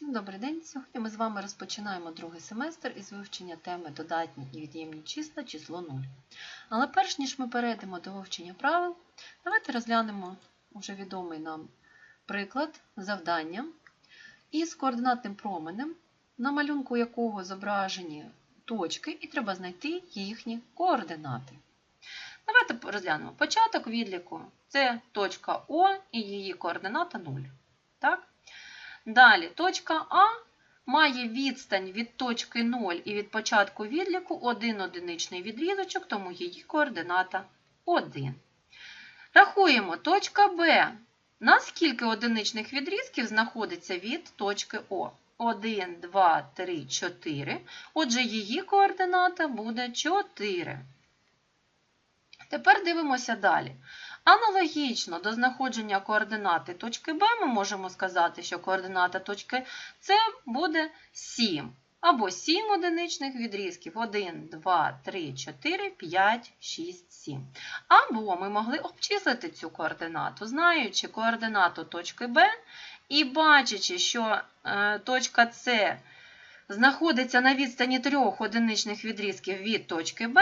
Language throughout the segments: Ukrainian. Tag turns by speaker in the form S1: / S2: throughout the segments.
S1: Всім добрий день! Сьогодні ми з вами розпочинаємо другий семестр із вивчення теми додатні і від'ємні числа число 0. Але перш ніж ми перейдемо до вивчення правил, давайте розглянемо вже відомий нам приклад завдання із координатним променем, на малюнку якого зображені точки, і треба знайти їхні координати. Давайте розглянемо початок відліку. Це точка О і її координата 0. Так? Далі, точка А має відстань від точки 0 і від початку відліку один одиничний відрізочок, тому її координата 1. Рахуємо, точка Б. На скільки одиничних відрізків знаходиться від точки О? 1, 2, 3, 4. Отже, її координата буде 4. Тепер дивимося далі. Аналогічно до знаходження координати точки Б ми можемо сказати, що координата точки С буде 7. Або 7 одиничних відрізків. 1, 2, 3, 4, 5, 6, 7. Або ми могли обчислити цю координату, знаючи координату точки Б і бачачи, що е, точка С знаходиться на відстані трьох одиничних відрізків від точки Б,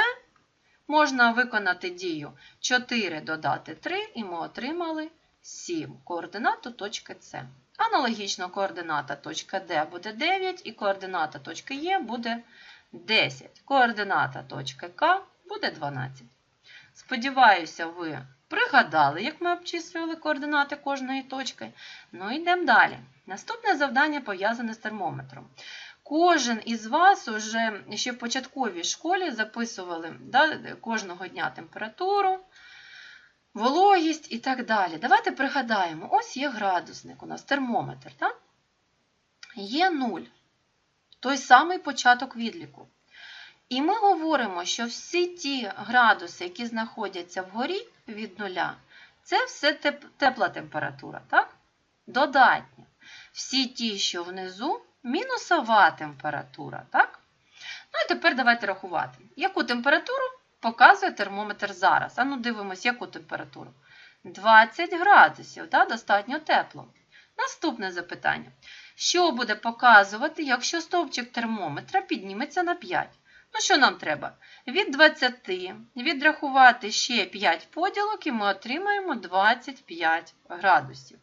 S1: можна виконати дію 4 додати 3, і ми отримали 7 координату точки С. Аналогічно координата точки Д буде 9 і координата точки Е буде 10. Координата точки К буде 12. Сподіваюся, ви пригадали, як ми обчислювали координати кожної точки. Ну, йдемо далі. Наступне завдання пов'язане з термометром. Кожен із вас уже ще в початковій школі записували да, кожного дня температуру, вологість і так далі. Давайте пригадаємо, ось є градусник у нас термометр. Так? Є 0, той самий початок відліку. І ми говоримо, що всі ті градуси, які знаходяться вгорі від нуля, це все тепла температура, так? Додатня. Всі ті, що внизу, мінусова температура, так? Ну і тепер давайте рахувати. Яку температуру показує термометр зараз? А ну дивимось, яку температуру? 20 градусів, так? достатньо тепло. Наступне запитання. Що буде показувати, якщо стовпчик термометра підніметься на 5? Ну, що нам треба? Від 20 відрахувати ще 5 поділок, і ми отримаємо 25 градусів.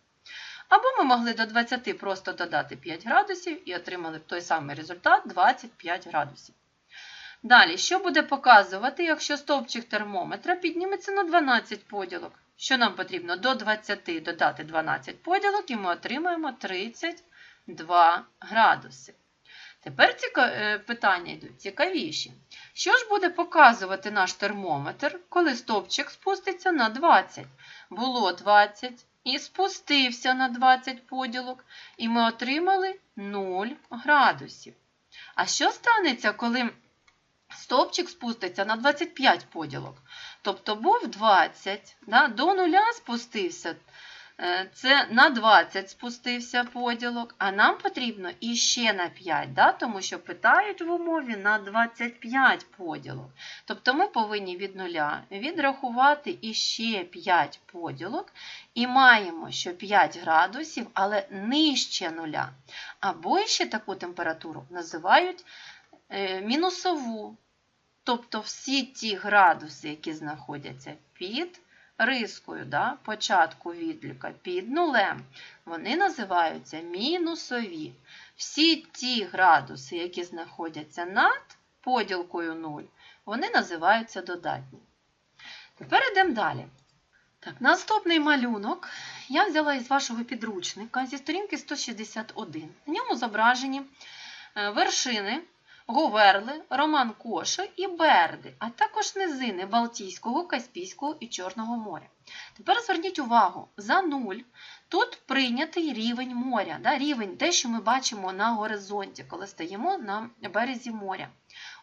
S1: Або ми могли до 20 просто додати 5 градусів і отримали б той самий результат 25 градусів. Далі, що буде показувати, якщо стовпчик термометра підніметься на 12 поділок? Що нам потрібно? До 20 додати 12 поділок, і ми отримаємо 32 градуси. Тепер ці питання йдуть цікавіші. Що ж буде показувати наш термометр, коли стовпчик спуститься на 20? Було 20 і спустився на 20 поділок, і ми отримали 0 градусів. А що станеться, коли стовпчик спуститься на 25 поділок? Тобто був 20, да, до нуля спустився. Це на 20 спустився поділок, а нам потрібно іще на 5, да? тому що питають в умові на 25 поділок. Тобто ми повинні від нуля відрахувати іще 5 поділок і маємо, що 5 градусів, але нижче нуля. Або ще таку температуру називають мінусову. Тобто всі ті градуси, які знаходяться під рискою да, початку відліка під нулем, вони називаються мінусові. Всі ті градуси, які знаходяться над поділкою 0, вони називаються додатні. Тепер йдемо далі. Так, Наступний малюнок я взяла із вашого підручника зі сторінки 161. На ньому зображені вершини. Говерли, Роман Коша і Берди, а також низини Балтійського, Каспійського і Чорного моря. Тепер зверніть увагу, за нуль тут прийнятий рівень моря, да, рівень те, що ми бачимо на горизонті, коли стоїмо на березі моря.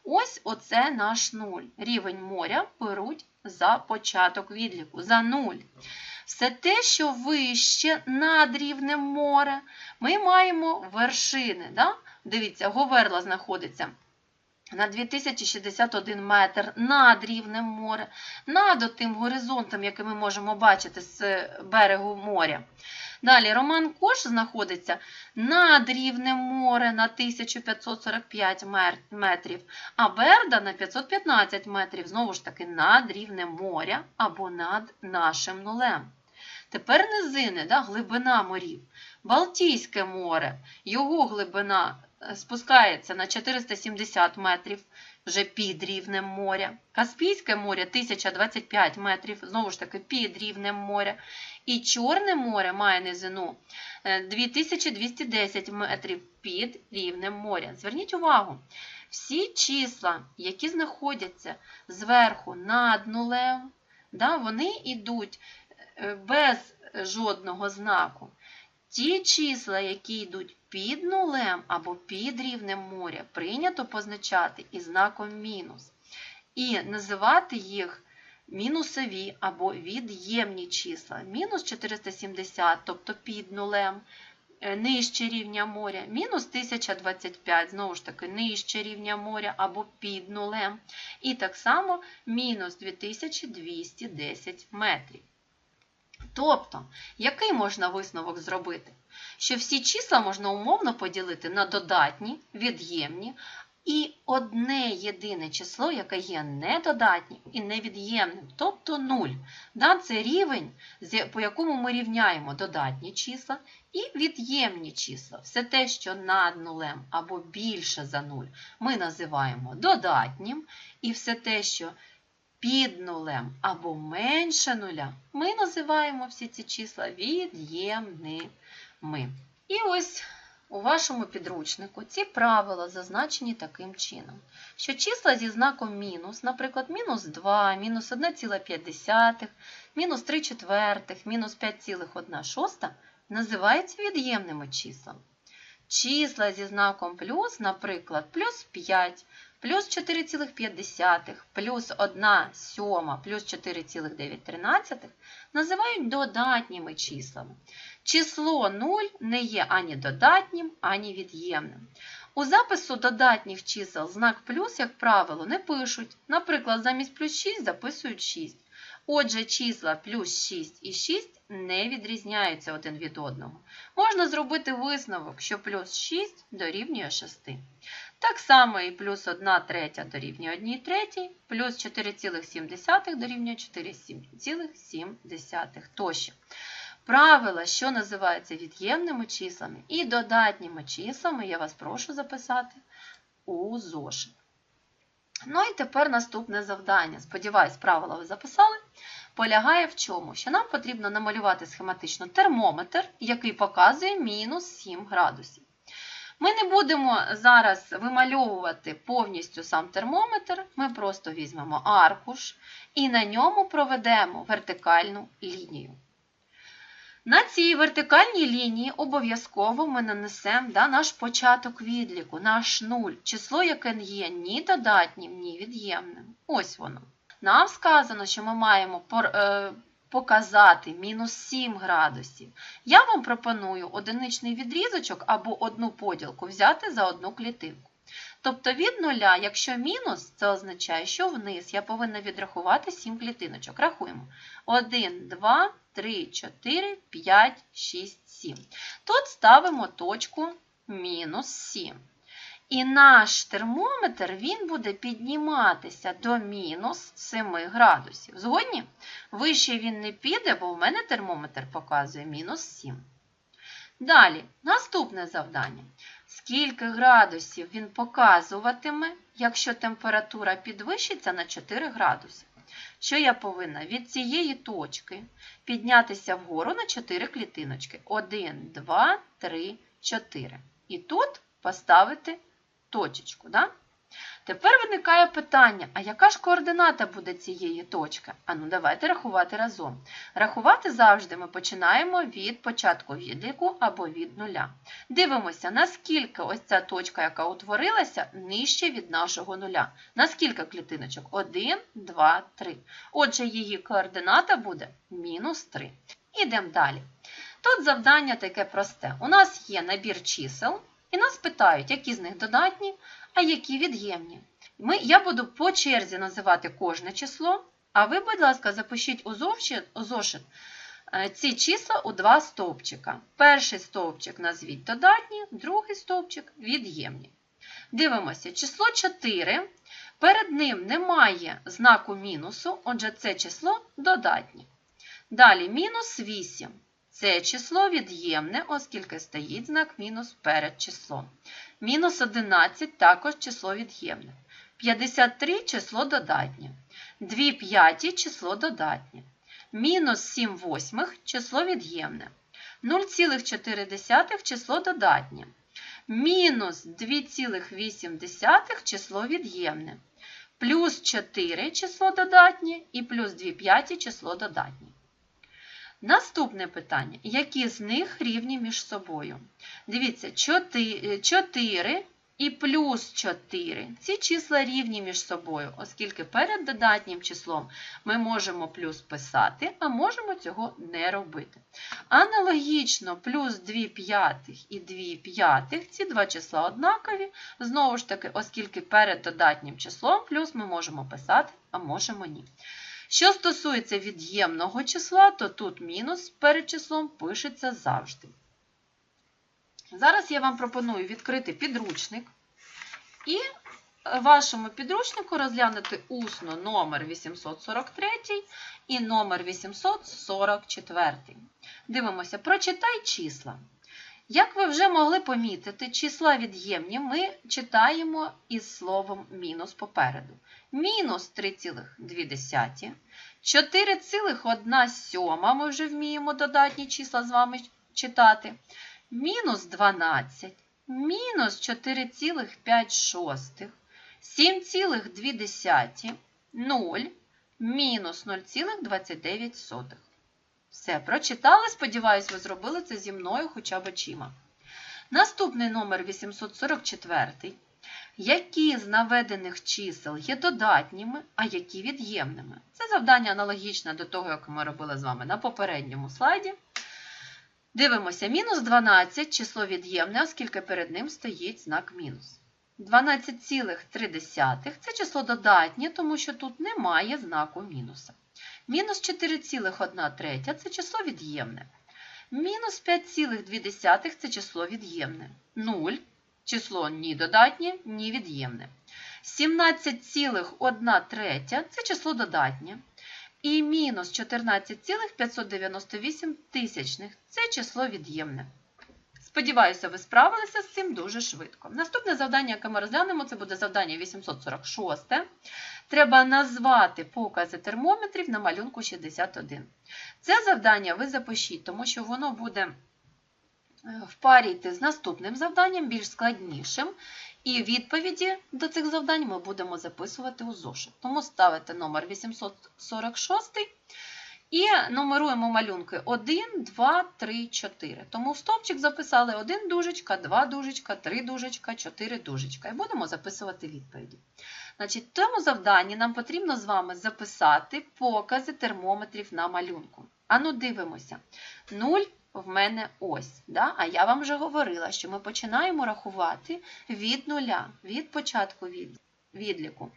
S1: Ось оце наш нуль. Рівень моря беруть за початок відліку, за нуль. Все те, що вище над рівнем моря, ми маємо вершини. Да? Дивіться, Говерла знаходиться на 2061 метр над рівнем моря, над тим горизонтом, який ми можемо бачити з берегу моря. Далі Роман Кош знаходиться над рівнем моря на 1545 метрів, а Берда на 515 метрів, знову ж таки, над рівнем моря або над нашим нулем. Тепер низини, да, глибина морів. Балтійське море, його глибина спускається на 470 метрів, вже під рівнем моря. Каспійське море 1025 метрів, знову ж таки, під рівнем моря. І Чорне море має низину е, 2210 метрів під рівнем моря. Зверніть увагу, всі числа, які знаходяться зверху над нулем, да, вони йдуть е, без жодного знаку. Ті числа, які йдуть під нулем або під рівнем моря, прийнято позначати із знаком мінус. І називати їх мінусові або від'ємні числа. Мінус 470, тобто під нулем, е, нижче рівня моря, мінус 1025, знову ж таки, нижче рівня моря або під нулем. І так само мінус 2210 метрів. Тобто, який можна висновок зробити? Що всі числа можна умовно поділити на додатні, від'ємні і одне єдине число, яке є недодатнім і невід'ємним, тобто 0. Да, це рівень, по якому ми рівняємо додатні числа і від'ємні числа. Все те, що над нулем або більше за 0, ми називаємо додатнім, і все те, що під нулем або менше нуля, ми називаємо всі ці числа від'ємними. І ось у вашому підручнику ці правила зазначені таким чином, що числа зі знаком мінус, наприклад, мінус 2, мінус 1,5, мінус 3 четвертих, мінус 5,1 шоста, називаються від'ємними числами. Числа зі знаком плюс, наприклад, плюс 5, плюс 4,5, плюс 1 сьома, плюс 4,9 називають додатніми числами. Число 0 не є ані додатнім, ані від'ємним. У запису додатніх чисел знак плюс, як правило, не пишуть. Наприклад, замість плюс 6 записують 6. Отже, числа плюс 6 і 6 не відрізняються один від одного. Можна зробити висновок, що плюс 6 дорівнює 6. Так само і плюс 1 третя дорівнює 1 третій, плюс 4,7 дорівнює 4,7 тощо. Правила, що називаються від'ємними числами і додатніми числами, я вас прошу записати у зошит. Ну і тепер наступне завдання. Сподіваюсь, правила ви записали. Полягає в чому? Що нам потрібно намалювати схематично термометр, який показує мінус 7 градусів. Ми не будемо зараз вимальовувати повністю сам термометр, ми просто візьмемо аркуш і на ньому проведемо вертикальну лінію. На цій вертикальній лінії обов'язково ми нанесемо да, наш початок відліку, наш нуль, число, яке не є ні додатнім, ні від'ємним. Ось воно. Нам сказано, що ми маємо е, показати мінус 7 градусів. Я вам пропоную одиничний відрізочок або одну поділку взяти за одну клітинку. Тобто від нуля, якщо мінус, це означає, що вниз я повинна відрахувати 7 клітиночок. Рахуємо. 1, 2, 3, 4, 5, 6, 7. Тут ставимо точку мінус 7. І наш термометр він буде підніматися до мінус 7 градусів. Згодні? Вище він не піде, бо в мене термометр показує мінус 7. Далі, наступне завдання. Скільки градусів він показуватиме, якщо температура підвищиться на 4 градуси? Що я повинна від цієї точки піднятися вгору на 4 клітиночки. 1, 2, 3, 4. І тут поставити точечку. Да? Тепер виникає питання, а яка ж координата буде цієї точки? А ну давайте рахувати разом. Рахувати завжди ми починаємо від початку відліку або від нуля. Дивимося, наскільки ось ця точка, яка утворилася, нижче від нашого нуля. Наскільки клітиночок? 1, 2, 3. Отже, її координата буде мінус 3. Ідемо далі. Тут завдання таке просте. У нас є набір чисел, і нас питають, які з них додатні, а які від'ємні. Ми, я буду по черзі називати кожне число, а ви, будь ласка, запишіть у зошит, е, ці числа у два стовпчика. Перший стовпчик назвіть додатні, другий стовпчик від'ємні. Дивимося, число 4. Перед ним немає знаку мінусу, отже, це число додатнє. Далі мінус 8. Це число від'ємне, оскільки стоїть знак мінус перед числом. Мінус 11 також число від'ємне. 53 число додатнє. 2 п'яті число додатнє. Мінус 7 восьмих число від'ємне. 0,4 число додатнє. Мінус 2,8 число від'ємне. Плюс 4 число додатнє і плюс 2 п'яті число додатнє. Наступне питання. Які з них рівні між собою? Дивіться, 4 і плюс 4. Ці числа рівні між собою, оскільки перед додатнім числом ми можемо плюс писати, а можемо цього не робити. Аналогічно, плюс 2 п'ятих і 2 п'ятих, ці два числа однакові. Знову ж таки, оскільки перед додатнім числом плюс ми можемо писати, а можемо ні. Що стосується від'ємного числа, то тут мінус перед числом пишеться завжди. Зараз я вам пропоную відкрити підручник і вашому підручнику розглянути усно номер 843 і номер 844. Дивимося, прочитай числа. Як ви вже могли помітити, числа від'ємні ми читаємо із словом мінус попереду. Мінус 3,2, 4,1 сьома ми вже вміємо додатні числа з вами читати мінус 12, мінус 4,5, 7,2, 0, мінус 0,29. Все, прочитали, сподіваюсь, ви зробили це зі мною хоча б очима. Наступний номер 844. Які з наведених чисел є додатніми, а які від'ємними? Це завдання аналогічне до того, як ми робили з вами на попередньому слайді. Дивимося, мінус 12 число від'ємне, оскільки перед ним стоїть знак мінус. 12,3 це число додатнє, тому що тут немає знаку мінуса. Мінус 4,1 це число від'ємне. Мінус 5,2 це число від'ємне. 0 число ні додатнє, ні від'ємне. 17,1 це число додатнє. І мінус 14,598 тисячних це число від'ємне. Сподіваюся, ви справилися з цим дуже швидко. Наступне завдання, яке ми розглянемо, це буде завдання 846. Треба назвати покази термометрів на малюнку 61. Це завдання ви запишіть, тому що воно буде в парі йти з наступним завданням, більш складнішим. І відповіді до цих завдань ми будемо записувати у зошит. Тому ставите номер 846 і нумеруємо малюнки 1, 2, 3, 4. Тому в стовпчик записали 1 дужечка, 2 дужечка, 3 дужечка, 4 дужечка. І будемо записувати відповіді. Значить, В тому завданні нам потрібно з вами записати покази термометрів на малюнку. Ану, дивимося. 0 в мене ось. Да? А я вам вже говорила, що ми починаємо рахувати від нуля, від початку від, відліку.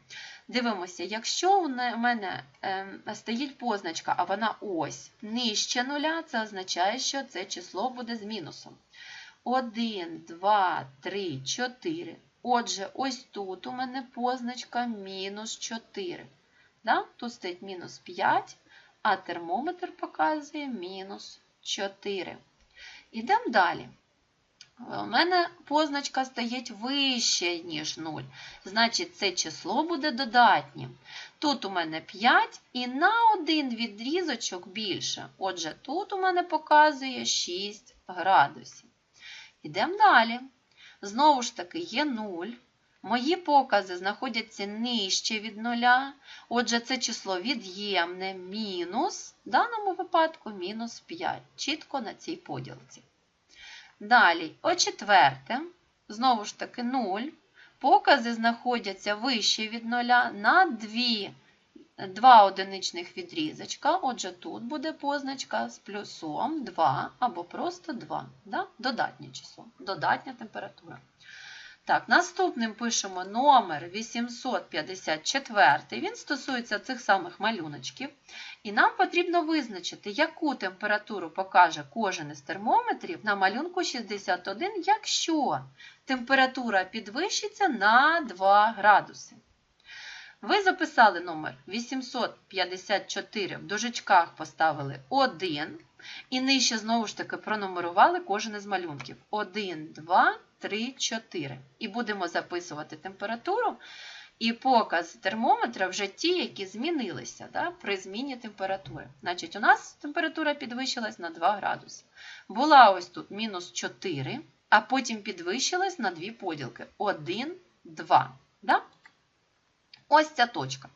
S1: Дивимося, якщо у мене е, стоїть позначка, а вона ось нижче нуля, це означає, що це число буде з мінусом. 1, 2, 3, 4. Отже, ось тут у мене позначка мінус 4. Да? Тут стоїть мінус 5, а термометр показує мінус 4. Ідемо далі. У мене позначка стоїть вище, ніж 0. Значить, це число буде додатнім. Тут у мене 5 і на один відрізочок більше. Отже, тут у мене показує 6 градусів. Ідемо далі. Знову ж таки, є 0. Мої покази знаходяться нижче від нуля. Отже, це число від'ємне мінус, в даному випадку мінус 5. Чітко на цій поділці. Далі, о четверте, знову ж таки 0. Покази знаходяться вище від нуля на 2, 2 одиничних відрізочка. Отже, тут буде позначка з плюсом 2 або просто 2. Да? Додатнє число, додатня температура. Так, наступним пишемо номер 854. Він стосується цих самих малюночків. І нам потрібно визначити, яку температуру покаже кожен із термометрів на малюнку 61, якщо температура підвищиться на 2 градуси. Ви записали номер 854, в дужечках поставили 1. І нижче знову ж таки пронумерували кожен із малюнків. 1, 2, 3, 4. І будемо записувати температуру і показ термометра вже ті, які змінилися да, при зміні температури. Значить, у нас температура підвищилась на 2 градуси. Була ось тут мінус 4, а потім підвищилась на 2 поділки. 1, 2. Да? Ось ця точка.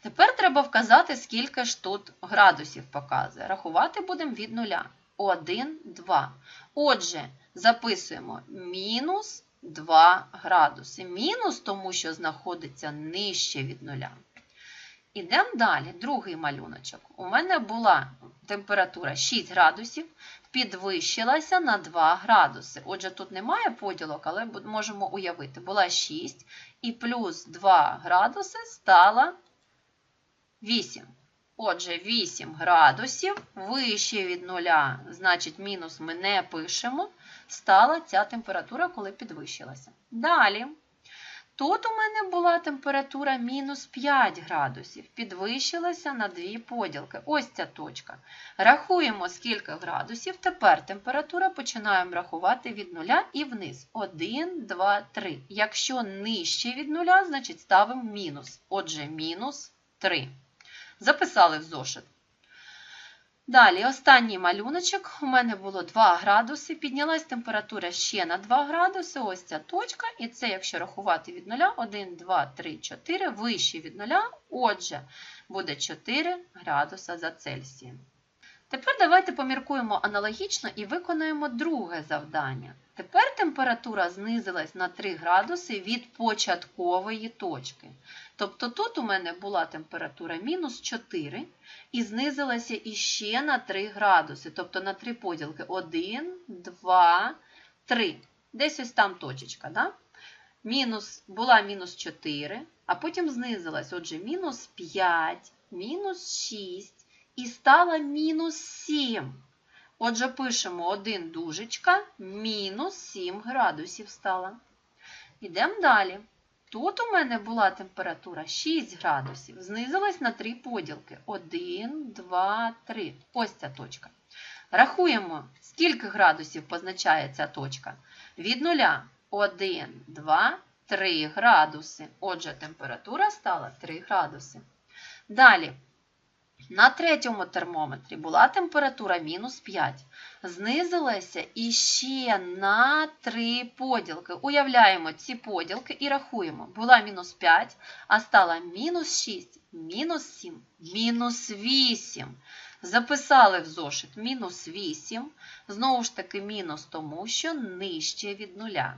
S1: Тепер треба вказати, скільки ж тут градусів показує. Рахувати будемо від нуля. 1, 2. Отже, записуємо мінус 2 градуси. Мінус, тому що знаходиться нижче від нуля. Ідемо далі. Другий малюночок. У мене була температура 6 градусів, підвищилася на 2 градуси. Отже, тут немає поділок, але можемо уявити. Була 6 і плюс 2 градуси стала 8. Отже, 8 градусів вище від нуля, значить, мінус ми не пишемо, стала ця температура, коли підвищилася. Далі. Тут у мене була температура мінус 5 градусів, підвищилася на 2 поділки. Ось ця точка. Рахуємо, скільки градусів. Тепер температура починаємо рахувати від нуля і вниз. 1, 2, 3. Якщо нижче від нуля, значить ставимо мінус. Отже, мінус 3. Записали в зошит. Далі, останній малюночок. У мене було 2 градуси. Піднялась температура ще на 2 градуси. Ось ця точка. І це, якщо рахувати від 0, 1, 2, 3, 4, вище від 0. Отже, буде 4 градуса за Цельсієм. Тепер давайте поміркуємо аналогічно і виконаємо друге завдання. Тепер температура знизилась на 3 градуси від початкової точки. Тобто тут у мене була температура мінус 4 і знизилася іще на 3 градуси, тобто на 3 поділки. 1, 2, 3. Десь ось там точечка. Да? Мінус, Була мінус 4, а потім знизилась. Отже, мінус 5, мінус 6 і стала мінус 7. Отже, пишемо 1 дужечка, мінус 7 градусів стала. Йдемо далі. Тут у мене була температура 6 градусів, знизилась на 3 поділки. 1, 2, 3. Ось ця точка. Рахуємо, скільки градусів позначає ця точка. Від 0 1, 2, 3 градуси. Отже, температура стала 3 градуси. Далі. На третьому термометрі була температура мінус 5. Знизилася іще на 3 поділки. Уявляємо ці поділки і рахуємо. Була мінус 5, а стала мінус 6, мінус 7, мінус 8. Записали в зошит мінус 8. Знову ж таки, мінус тому, що нижче від нуля.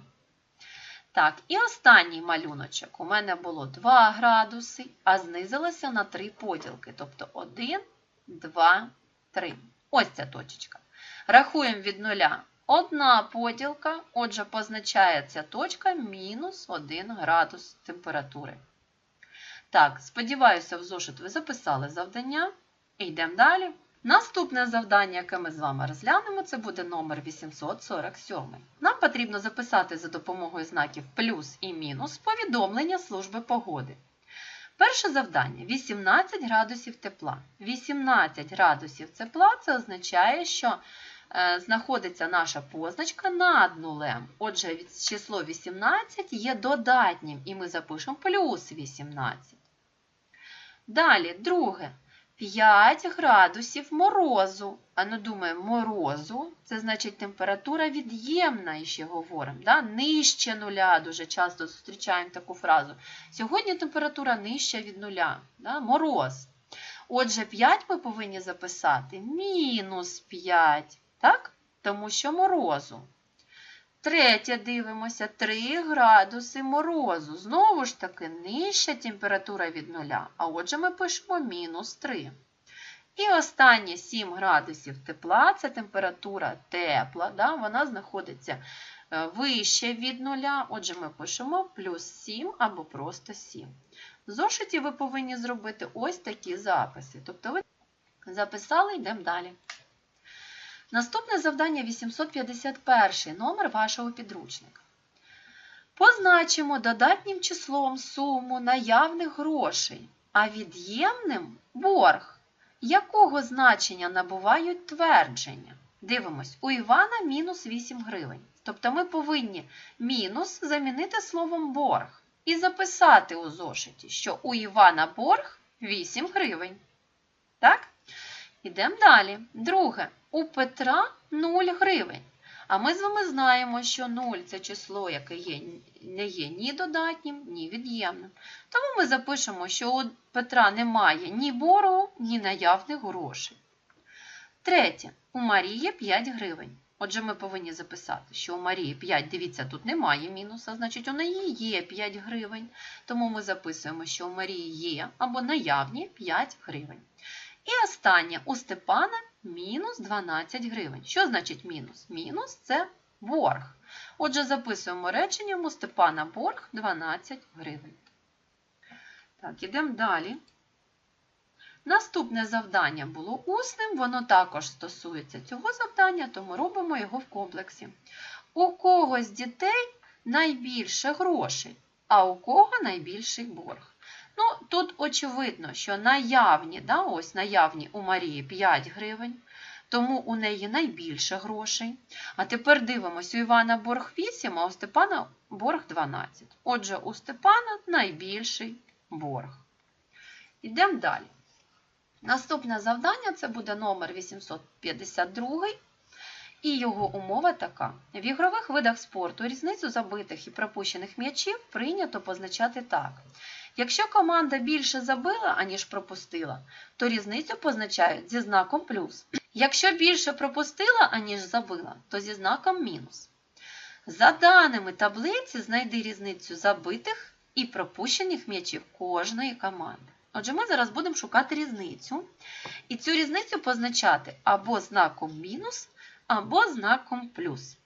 S1: Так, і останній малюночок. У мене було 2 градуси, а знизилося на 3 поділки. Тобто 1, 2, 3. Ось ця точечка. Рахуємо від нуля одна поділка, отже, позначає ця точка мінус 1 градус температури. Так, сподіваюся, в зошит ви записали завдання. Йдемо далі. Наступне завдання, яке ми з вами розглянемо, це буде номер 847. Нам потрібно записати за допомогою знаків плюс і мінус повідомлення служби погоди. Перше завдання 18 градусів тепла. 18 градусів тепла це означає, що е, знаходиться наша позначка над нулем. Отже, число 18 є додатнім, і ми запишемо плюс 18. Далі, друге. 5 градусів морозу. А ну думаємо, морозу це значить температура від'ємна, і ще говоримо. Да? Нижче нуля. Дуже часто зустрічаємо таку фразу. Сьогодні температура нижча від нуля. Да? Мороз. Отже, 5 ми повинні записати мінус 5, так? тому що морозу. Третє дивимося 3 градуси морозу. Знову ж таки, нижча температура від нуля. А отже, ми пишемо мінус 3. І останнє 7 градусів тепла це температура тепла. Да? Вона знаходиться е, вище від нуля. Отже, ми пишемо плюс 7 або просто 7. В зошиті ви повинні зробити ось такі записи. Тобто ви записали, йдемо далі. Наступне завдання 851 номер вашого підручника. Позначимо додатнім числом суму наявних грошей, а від'ємним борг. Якого значення набувають твердження? Дивимось, у Івана мінус 8 гривень. Тобто ми повинні мінус замінити словом борг і записати у зошиті, що у Івана борг 8 гривень. Так? Ідемо далі. Друге, у Петра 0 гривень. А ми з вами знаємо, що 0 це число, яке є, не є ні додатнім, ні від'ємним. Тому ми запишемо, що у Петра немає ні боргу, ні наявних грошей. Третє. У Марії 5 гривень. Отже, ми повинні записати, що у Марії 5, дивіться, тут немає мінуса, значить у неї є 5 гривень. Тому ми записуємо, що у Марії є або наявні 5 гривень. І останнє у Степана мінус 12 гривень. Що значить мінус? Мінус це борг. Отже, записуємо реченням у Степана борг 12 гривень. Так, ідемо далі. Наступне завдання було усним, воно також стосується цього завдання, тому робимо його в комплексі. У кого з дітей найбільше грошей, а у кого найбільший борг? Очевидно, що наявні, да, ось наявні у Марії 5 гривень, тому у неї найбільше грошей. А тепер дивимося, у Івана борг 8, а у Степана борг 12. Отже, у Степана найбільший борг. Йдемо далі. Наступне завдання це буде номер 852. І його умова така: в ігрових видах спорту різницю забитих і пропущених м'ячів прийнято позначати так. Якщо команда більше забила, аніж пропустила, то різницю позначають зі знаком плюс. Якщо більше пропустила, аніж забила, то зі знаком мінус. За даними таблиці, знайди різницю забитих і пропущених м'ячів кожної команди. Отже, ми зараз будемо шукати різницю. І цю різницю позначати або знаком мінус, або знаком плюс.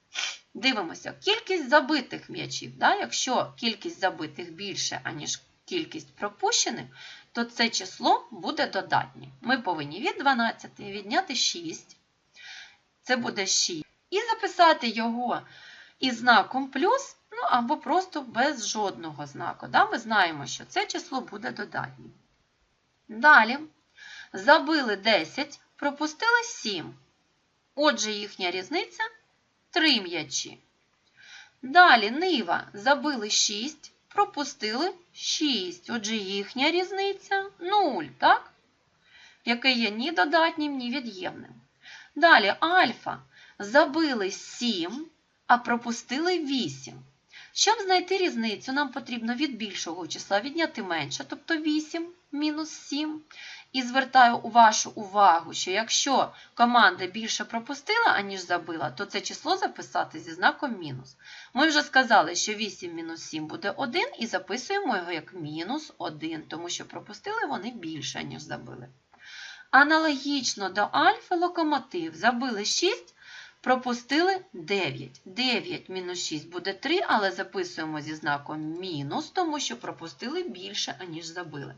S1: Дивимося, кількість забитих м'ячів. Да? Якщо кількість забитих більше, аніж кількість пропущених, то це число буде додатнє. Ми повинні від 12 відняти 6. Це буде 6. І записати його із знаком плюс, ну або просто без жодного знаку. Да? Ми знаємо, що це число буде додатнім. Далі забили 10, пропустили 7. Отже, їхня різниця 3 м'ячі. Далі нива забили 6, пропустили 6. Отже, їхня різниця 0, так? Яке є ні додатнім, ні від'ємним. Далі альфа забили 7, а пропустили 8. Щоб знайти різницю, нам потрібно від більшого числа відняти менше, тобто 8 мінус 7. І звертаю вашу увагу, що якщо команда більше пропустила, аніж забила, то це число записати зі знаком мінус. Ми вже сказали, що 8 мінус 7 буде 1, і записуємо його як мінус 1, тому що пропустили вони більше, ніж забили. Аналогічно до альфи локомотив забили 6, пропустили 9. 9 мінус 6 буде 3, але записуємо зі знаком мінус, тому що пропустили більше, аніж забили.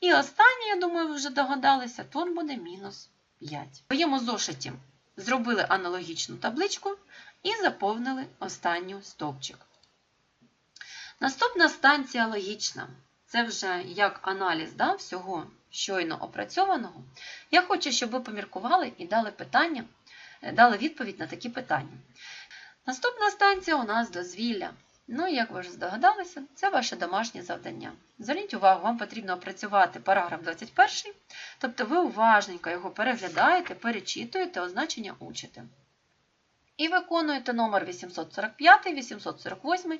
S1: І останнє, я думаю, ви вже догадалися, тут буде мінус 5. В своєму зошиті зробили аналогічну табличку і заповнили останню стовпчик. Наступна станція логічна. Це вже як аналіз да, всього щойно опрацьованого. Я хочу, щоб ви поміркували і дали питання, дали відповідь на такі питання. Наступна станція у нас дозвілля. Ну, і як ви вже здогадалися, це ваше домашнє завдання. Зверніть увагу, вам потрібно опрацювати параграф 21, тобто ви уважненько його переглядаєте, перечитуєте, означення учите. І виконуєте номер 845, 848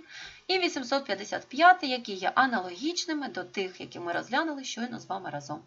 S1: і 855, які є аналогічними до тих, які ми розглянули щойно з вами разом.